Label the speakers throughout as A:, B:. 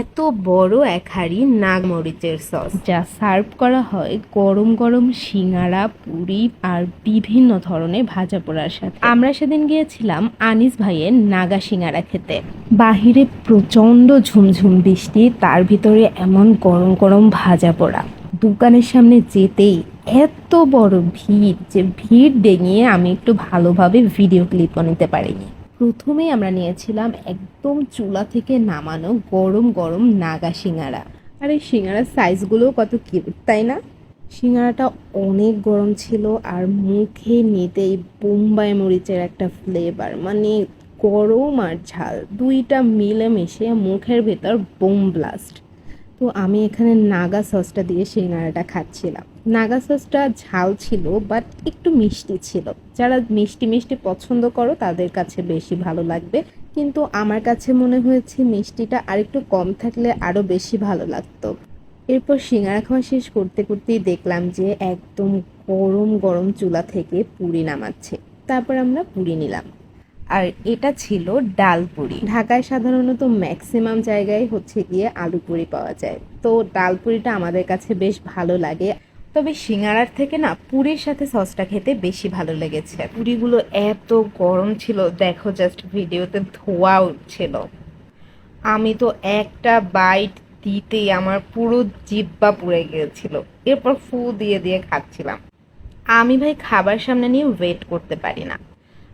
A: এত বড় এক হাঁড়ি নাগমরিচের সস যা সার্ভ করা হয় গরম গরম সিঙ্গারা, পুরি আর বিভিন্ন ধরনের ভাজা পোড়ার সাথে। আমরা সেদিন গিয়েছিলাম আনিস ভাইয়ের নাগা সিঙ্গারা খেতে। বাহিরে প্রচণ্ড ঝুমঝুম বৃষ্টি, তার ভিতরে এমন গরম গরম ভাজা পোড়া। দোকানের সামনে যেতেই এত বড় ভিড় যে ভিড় ডেঙিয়ে আমি একটু ভালোভাবে ভিডিও ক্লিপও নিতে পারিনি। প্রথমেই আমরা নিয়েছিলাম একদম চুলা থেকে নামানো গরম গরম নাগা সিঙ্গারা। আর এই সিঙ্গারার সাইজগুলো কত কিউট, তাই না? সিঙ্গারাটা অনেক গরম ছিল আর মুখে নিতেই বোম্বাই মরিচের একটা ফ্লেভার মানে গরম আর ঝাল, দুইটা মিলেমিশে মুখের ভেতর বোম ব্লাস্ট তো আমি এখানে নাগা সসটা দিয়ে সিঙ্গারাটা খাচ্ছিলাম। নাগা সসটা ঝাল ছিল বাট একটু মিষ্টি ছিল। যারা মিষ্টি মিষ্টি পছন্দ করো, তাদের কাছে বেশি ভালো লাগবে। কিন্তু আমার কাছে মনে হয়েছে মিষ্টিটা আরেকটু কম থাকলে আরও বেশি ভালো লাগতো। এরপর সিঙ্গারা খাওয়া শেষ করতে করতেই দেখলাম যে একদম গরম গরম চুলা থেকে পুরি নামাচ্ছে। তারপর আমরা পুরি নিলাম। আর এটা ছিল ডাল পুরি। ঢাকায় সাধারণত ম্যাক্সিমাম জায়গায় হচ্ছে গিয়ে আলু পুরি পাওয়া যায়। তো ডাল পুরিটা আমাদের কাছে বেশ ভালো লাগে। তবে সিঙ্গারার থেকে না পুরির সাথে সসটা খেতে বেশি ভালো লেগেছে। পুরিগুলো এত গরম ছিল, দেখো জাস্ট ভিডিওতে ধোয়া উঠছিল আমি তো একটা বাইট দিতেই আমার পুরো জিব্বা পুড়ে গিয়েছিল। এরপর ফু দিয়ে দিয়ে খাচ্ছিলাম। আমি ভাই খাবার সামনে নিয়ে ওয়েট করতে পারি না।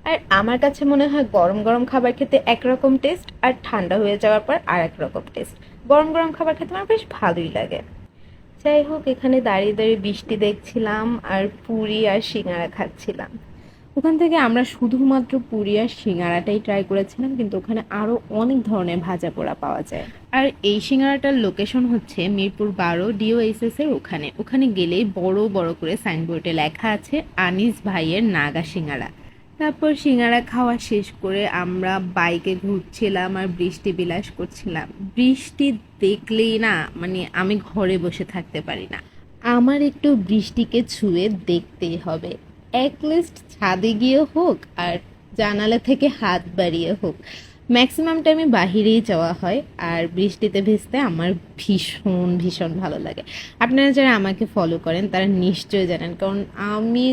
A: আর আমার কাছে মনে হয় গরম গরম খাবার খেতে একরকম টেস্ট আর ঠান্ডা হয়ে যাওয়ার পর আর এক রকম টেস্ট গরম গরম খাবার খেতে আমার বেশ ভালোই লাগে। যাই হোক, এখানে দাঁড়িয়ে দাঁড়িয়ে বৃষ্টি দেখছিলাম আর পুরি আর সিঙ্গারা খাচ্ছিলাম। ওখান থেকে আমরা শুধুমাত্র পুরি আর সিঙ্গারাটাই ট্রাই করেছিলাম, কিন্তু ওখানে আরও অনেক ধরনের ভাজা পোড়া পাওয়া যায়। আর এই সিঙ্গারাটার লোকেশন হচ্ছে মিরপুর বারো ডিওএসএস এর ওখানে। ওখানে গেলেই বড় বড় করে সাইনবোর্ডে লেখা আছে, আনিস ভাইয়ের নাগা সিঙ্গারা। তারপর সিঙ্গারা খাওয়া শেষ করে আমরা বাইকে ঘুরছিলাম আর বৃষ্টি বিলাস করছিলাম। বৃষ্টি দেখলেই না মানে আমি ঘরে বসে থাকতে পারি না। আমার একটু বৃষ্টিকে ছুঁয়ে দেখতেই হবে। অ্যাটলিস্ট ছাদে গিয়ে হোক আর জানালা থেকে হাত বাড়িয়ে হোক। ম্যাক্সিমাম টাইমে বাহিরেই যাওয়া হয় আর বৃষ্টিতে ভিজতে আমার ভীষণ ভীষণ ভালো লাগে। আপনারা যারা আমাকে ফলো করেন, তারা নিশ্চয়ই জানেন, কারণ আমি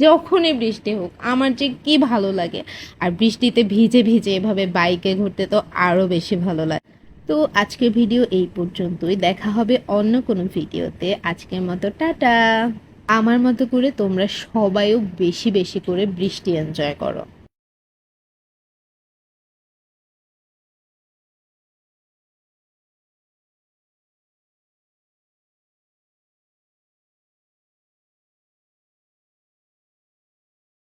A: যখনই বৃষ্টি হোক, আমার যে কি ভালো লাগে। আর বৃষ্টিতে ভিজে ভিজে এভাবে বাইকে ঘুরতে তো আরও বেশি ভালো লাগে। তো আজকের ভিডিও এই পর্যন্তই। দেখা হবে অন্য কোনো ভিডিওতে। আজকের মতো টাটা। আমার মতো করে তোমরা সবাইও বেশি বেশি করে বৃষ্টি এনজয় করো।